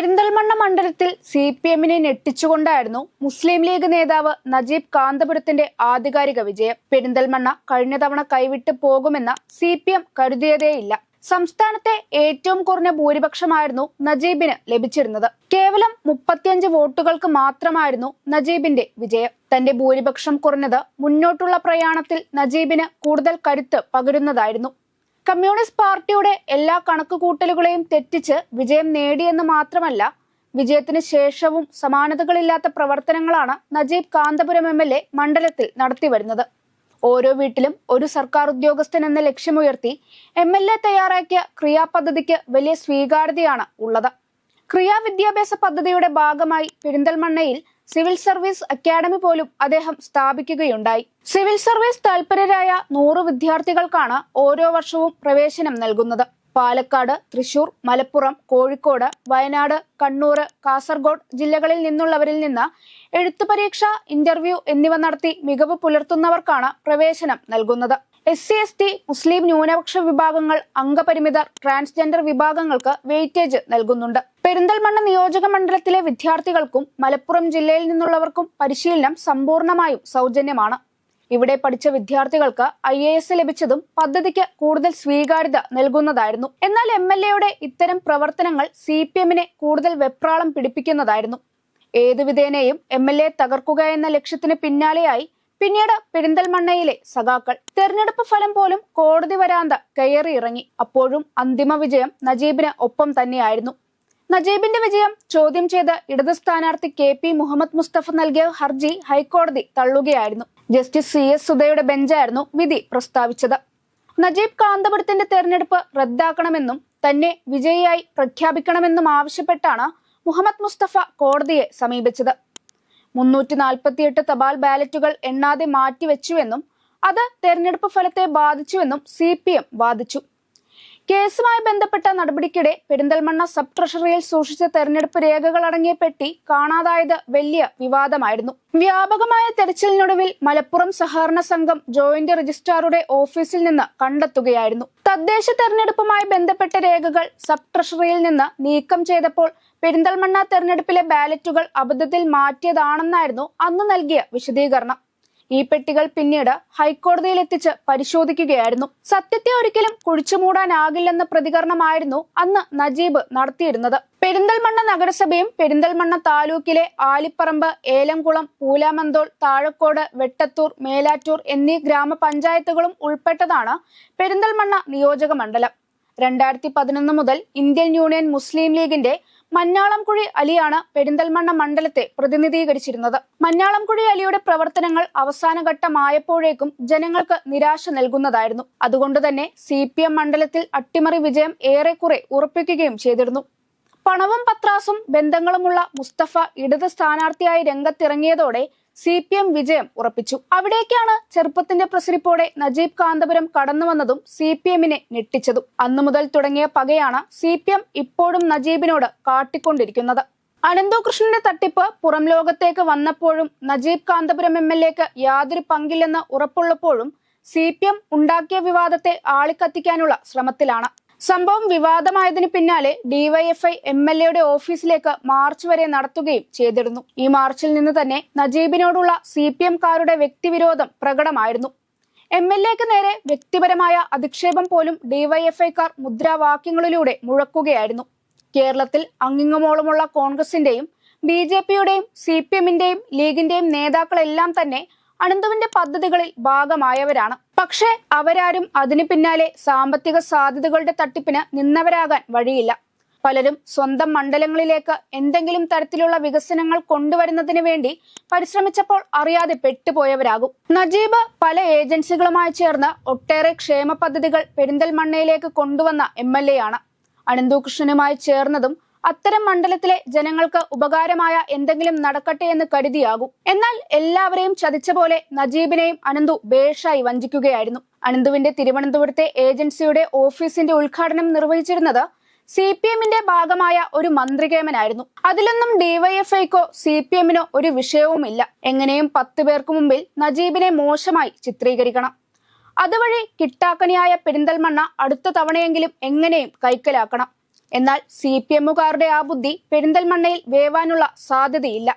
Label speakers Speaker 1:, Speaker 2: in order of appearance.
Speaker 1: പെരിന്തൽമണ്ണ മണ്ഡലത്തിൽ C P എമ്മിനെ ഞെട്ടിച്ചുകൊണ്ടായിരുന്നു മുസ്ലിം league നേതാവ് നജീബ് കാന്തപുരത്തിന്റെ ആധികാരിക വിജയം. പെരിന്തൽമണ്ണ കഴിഞ്ഞ തവണ കൈവിട്ട് പോകുമെന്ന് സി പി എം കരുതിയതേയില്ല. സംസ്ഥാനത്തെ ഏറ്റവും കുറഞ്ഞ ഭൂരിപക്ഷമായിരുന്നു നജീബിന് ലഭിച്ചിരുന്നത്. കേവലം മുപ്പത്തിയഞ്ച് വോട്ടുകൾക്ക് മാത്രമായിരുന്നു നജീബിന്റെ വിജയം. തന്റെ ഭൂരിപക്ഷം കുറഞ്ഞത് മുന്നോട്ടുള്ള പ്രയാണത്തിൽ നജീബിന് കൂടുതൽ കരുത്ത് പകരുന്നതായിരുന്നു. കമ്മ്യൂണിസ്റ്റ് പാർട്ടിയുടെ എല്ലാ കണക്കുകൂട്ടലുകളെയും തെറ്റിച്ച് വിജയം നേടിയെന്ന് മാത്രമല്ല വിജയത്തിന് ശേഷവും സമാനതകളില്ലാത്ത പ്രവർത്തനങ്ങളാണ് Najeeb Kanthapuram M L A മണ്ഡലത്തിൽ നടത്തിവരുന്നത് ഓരോ വീട്ടിലും ഒരു സർക്കാർ ഉദ്യോഗസ്ഥൻ എന്ന ലക്ഷ്യമുയർത്തി എം എൽ എ തയ്യാറാക്കിയ ക്രിയാപദ്ധതിക്ക് വലിയ സ്വീകാര്യതയാണ് ഉള്ളത്. ക്രിയാ വിദ്യാഭ്യാസ പദ്ധതിയുടെ ഭാഗമായി പെരിന്തൽമണ്ണയിൽ സിവിൽ സർവീസ് അക്കാദമി പോലും അദ്ദേഹം സ്ഥാപിക്കുകയുണ്ടായി. സിവിൽ സർവീസ് താൽപരരായ നൂറ് വിദ്യാർത്ഥികൾക്കാണ് ഓരോ വർഷവും പ്രവേശനം നൽകുന്നത്. പാലക്കാട് തൃശൂർ മലപ്പുറം കോഴിക്കോട് വയനാട് കണ്ണൂർ കാസർഗോഡ് ജില്ലകളിൽ നിന്നുള്ളവരിൽ നിന്ന് എഴുത്തു പരീക്ഷ ഇന്റർവ്യൂ എന്നിവ നടത്തി മികവ് പുലർത്തുന്നവർക്കാണ് പ്രവേശനം നൽകുന്നത്. എസ് സി എസ് ടി മുസ്ലിം ന്യൂനപക്ഷ വിഭാഗങ്ങൾ അംഗപരിമിതർ ട്രാൻസ്ജെൻഡർ വിഭാഗങ്ങൾക്ക് വെയിറ്റേജ് നൽകുന്നുണ്ട്. പെരിന്തൽമണ്ണ നിയോജക മണ്ഡലത്തിലെ വിദ്യാർത്ഥികൾക്കും മലപ്പുറം ജില്ലയിൽ നിന്നുള്ളവർക്കും പരിശീലനം സമ്പൂർണമായും സൗജന്യമാണ്. ഇവിടെ പഠിച്ച വിദ്യാർത്ഥികൾക്ക് ഐ എ എസ് ലഭിച്ചതും പദ്ധതിക്ക് കൂടുതൽ സ്വീകാര്യത നൽകുന്നതായിരുന്നു. എന്നാൽ എം എൽ എയുടെ ഇത്തരം പ്രവർത്തനങ്ങൾ സി പി എമ്മിനെ കൂടുതൽ വെപ്രാളം പിടിപ്പിക്കുന്നതായിരുന്നു. ഏതു വിധേനയും എം എൽ എ തകർക്കുക എന്ന ലക്ഷ്യത്തിന് പിന്നാലെയായി പിന്നീട് പെരിന്തൽമണ്ണയിലെ സഖാക്കൾ തെരഞ്ഞെടുപ്പ് ഫലം പോലും കോടതി വരാന്ത കയറിയിറങ്ങി അപ്പോഴും അന്തിമ വിജയം നജീബിന് ഒപ്പം തന്നെയായിരുന്നു. നജീബിന്റെ വിജയം ചോദ്യം ചെയ്ത് ഇടത് സ്ഥാനാർത്ഥി കെ പി മുഹമ്മദ് മുസ്തഫ നൽകിയ ഹർജി ഹൈക്കോടതി തള്ളുകയായിരുന്നു. ജസ്റ്റിസ് സി എസ് സുധയുടെ ബെഞ്ചായിരുന്നു വിധി പ്രസ്താവിച്ചത്. നജീബ് കാന്തപുരത്തിന്റെ തെരഞ്ഞെടുപ്പ് റദ്ദാക്കണമെന്നും തന്നെ വിജയിയായി പ്രഖ്യാപിക്കണമെന്നും ആവശ്യപ്പെട്ടാണ് മുഹമ്മദ് മുസ്തഫ കോടതിയെ സമീപിച്ചത്. മുന്നൂറ്റി നാൽപ്പത്തിയെട്ട് തപാൽ ബാലറ്റുകൾ എണ്ണാതെ മാറ്റിവെച്ചുവെന്നും അത് തെരഞ്ഞെടുപ്പ് ഫലത്തെ ബാധിച്ചുവെന്നും സി പി എം വാദിച്ചു കേസുമായി ബന്ധപ്പെട്ട നടപടിക്കിടെ പെരിന്തൽമണ്ണ സബ് ട്രഷറിയിൽ സൂക്ഷിച്ച തെരഞ്ഞെടുപ്പ് രേഖകൾ അടങ്ങിയ പെട്ടി കാണാതായത് വലിയ വിവാദമായിരുന്നു. വ്യാപകമായ തെരച്ചിലിനൊടുവിൽ മലപ്പുറം സഹകരണ സംഘം ജോയിന്റ് രജിസ്ട്രാറുടെ ഓഫീസിൽ നിന്ന് കണ്ടെത്തുകയായിരുന്നു. തദ്ദേശ തെരഞ്ഞെടുപ്പുമായി ബന്ധപ്പെട്ട രേഖകൾ സബ് ട്രഷറിയിൽ നിന്ന് നീക്കം ചെയ്തപ്പോൾ പെരിന്തൽമണ്ണ തെരഞ്ഞെടുപ്പിലെ ബാലറ്റുകൾ അബദ്ധത്തിൽ മാറ്റിയതാണെന്നായിരുന്നു അന്ന് നൽകിയ വിശദീകരണം. ഈ പെട്ടികൾ പിന്നീട് ഹൈക്കോടതിയിൽ എത്തിച്ച് പരിശോധിക്കുകയായിരുന്നു. സത്യത്തെ ഒരിക്കലും കുഴിച്ചുമൂടാനാകില്ലെന്ന പ്രതികരണമായിരുന്നു അന്ന് നജീബ് നടത്തിയിരുന്നത്. പെരിന്തൽമണ്ണ നഗരസഭയും പെരിന്തൽമണ്ണ താലൂക്കിലെ ആലിപ്പറമ്പ് ഏലംകുളം പൂലാമന്തോൾ താഴക്കോട് വെട്ടത്തൂർ മേലാറ്റൂർ എന്നീ ഗ്രാമപഞ്ചായത്തുകളും ഉൾപ്പെട്ടതാണ് പെരിന്തൽമണ്ണ നിയോജക മണ്ഡലം രണ്ടായിരത്തി പതിനൊന്ന് മുതൽ ഇന്ത്യൻ യൂണിയൻ മുസ്ലിം ലീഗിന്റെ മഞ്ഞാളംകുഴി അലിയാണ് പെരിന്തൽമണ്ണ മണ്ഡലത്തെ പ്രതിനിധീകരിച്ചിരുന്നത്. മഞ്ഞാളംകുഴി അലിയുടെ പ്രവർത്തനങ്ങൾ അവസാനഘട്ടമായപ്പോഴേക്കും ജനങ്ങൾക്ക് നിരാശ നൽകുന്നതായിരുന്നു. അതുകൊണ്ട് തന്നെ സി പി എം മണ്ഡലത്തിൽ അട്ടിമറി വിജയം ഏറെക്കുറെ ഉറപ്പിക്കുകയും ചെയ്തിരുന്നു. പണവും പത്രാസും ബന്ധങ്ങളുമുള്ള മുസ്തഫ ഇടത് സ്ഥാനാർത്ഥിയായി രംഗത്തിറങ്ങിയതോടെ സി പി എം വിജയം ഉറപ്പിച്ചു. അവിടേക്കാണ് ചെറുപ്പത്തിന്റെ പ്രസരിപ്പോടെ നജീബ് കാന്തപുരം കടന്നു വന്നതും സി പി എമ്മിനെ ഞെട്ടിച്ചതും. അന്നു മുതൽ തുടങ്ങിയ പകയാണ് സി പി എം ഇപ്പോഴും നജീബിനോട് കാട്ടിക്കൊണ്ടിരിക്കുന്നത്. അനന്തോകൃഷ്ണന്റെ തട്ടിപ്പ് പുറം ലോകത്തേക്ക് വന്നപ്പോഴും നജീബ് കാന്തപുരം എം എൽ എക്ക് യാതൊരു പങ്കില്ലെന്ന് ഉറപ്പുള്ളപ്പോഴും സി പി എം ഉണ്ടാക്കിയ വിവാദത്തെ ആളിക്കത്തിക്കാനുള്ള ശ്രമത്തിലാണ്. സംഭവം വിവാദമായതിനു പിന്നാലെ ഡിവൈഎഫ്ഐ എം എൽ എയുടെ ഓഫീസിലേക്ക് മാർച്ച് വരെ നടത്തുകയും ചെയ്തിരുന്നു. ഈ മാർച്ചിൽ നിന്ന് തന്നെ നജീബിനോടുള്ള സി പി എംകാരുടെ വ്യക്തിവിരോധം പ്രകടമായിരുന്നു. എം എൽ എക്ക് നേരെ വ്യക്തിപരമായ അധിക്ഷേപം പോലും ഡിവൈഎഫ്ഐക്കാർ മുദ്രാവാക്യങ്ങളിലൂടെ മുഴക്കുകയായിരുന്നു. കേരളത്തിൽ അങ്ങിങ്ങുമോളമുള്ള കോൺഗ്രസിന്റെയും ബി ജെ പിയുടെയും സി പി എമ്മിന്റെയും ലീഗിന്റെയും നേതാക്കളെല്ലാം തന്നെ അനന്തുവിന്റെ പദ്ധതികളിൽ ഭാഗമായവരാണ്. പക്ഷേ അവരാരും അതിനു പിന്നാലെ സാമ്പത്തിക സാധ്യതകളുടെ തട്ടിപ്പിന് നിന്നവരാകാൻ വഴിയില്ല. പലരും സ്വന്തം മണ്ഡലങ്ങളിലേക്ക് എന്തെങ്കിലും തരത്തിലുള്ള വികസനങ്ങൾ കൊണ്ടുവരുന്നതിന് വേണ്ടി പരിശ്രമിച്ചപ്പോൾ അറിയാതെ പെട്ടുപോയവരാകും. നജീബ് പല ഏജൻസികളുമായി ചേർന്ന് ഒട്ടേറെ ക്ഷേമ പദ്ധതികൾ പെരിന്തൽമണ്ണയിലേക്ക് കൊണ്ടുവന്ന എം എൽ എ ആണ്. അനന്തകൃഷ്ണനുമായി ചേർന്നതും അത്തരം മണ്ഡലത്തിലെ ജനങ്ങൾക്ക് ഉപകാരമായ എന്തെങ്കിലും നടക്കട്ടെ എന്ന് കരുതിയാകും. എന്നാൽ എല്ലാവരെയും ചതിച്ച പോലെ നജീബിനെയും അനന്തു ബേഷായി വഞ്ചിക്കുകയായിരുന്നു. അനന്തുവിന്റെ തിരുവനന്തപുരത്തെ ഏജൻസിയുടെ ഓഫീസിന്റെ ഉദ്ഘാടനം നിർവഹിച്ചിരുന്നത് സി പി എമ്മിന്റെ ഭാഗമായ ഒരു മന്ത്രികേമനായിരുന്നു. അതിലൊന്നും ഡിവൈഎഫ്ഐക്കോ സി പി എമ്മിനോ ഒരു വിഷയവുമില്ല. എങ്ങനെയും പത്ത് പേർക്ക് മുമ്പിൽ നജീബിനെ മോശമായി ചിത്രീകരിക്കണം. അതുവഴി കിട്ടാക്കനിയായ പെരിന്തൽമണ്ണ അടുത്ത തവണയെങ്കിലും എങ്ങനെയും കൈക്കലാക്കണം. എന്നാൽ സി പി എമ്മുകാരുടെ ആ ബുദ്ധി പെരിന്തൽമണ്ണയിൽ വേവാനുള്ള സാധ്യതയില്ല